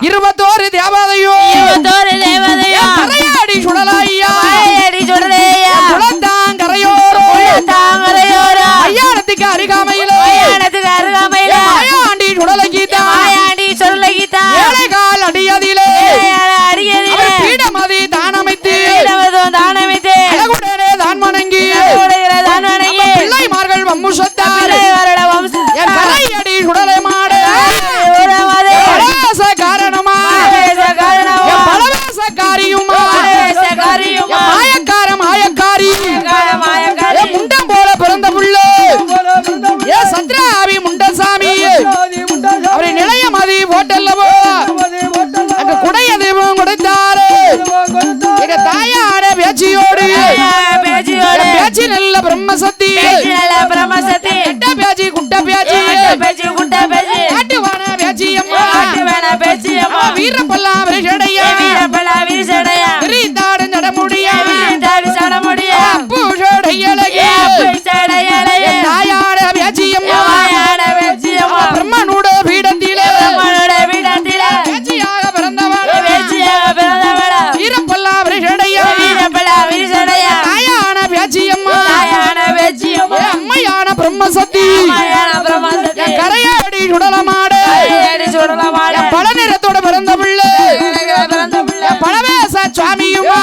இருபத்தோரு தேவாலயம் பேச்சியோடு பேச்சியோடு பேச்சி நல்ல பிரம்மசக்தி. நல்ல பிரம்மசக்தி. கெட்ட பேச்சி குட்ட பேச்சி பேச்சி குட்ட பேச்சி ஆட்டு வேணா பேச்சி அம்மா. ஆட்டு வேணா பேச்சி அம்மா வீரப்பல்லாம் விளையாட பிரம்ம சக்தி கரையாடி சுடலமாடு. பல நிறத்தோட பிறந்த பிள்ளை. பல வேச சுவாமியுமா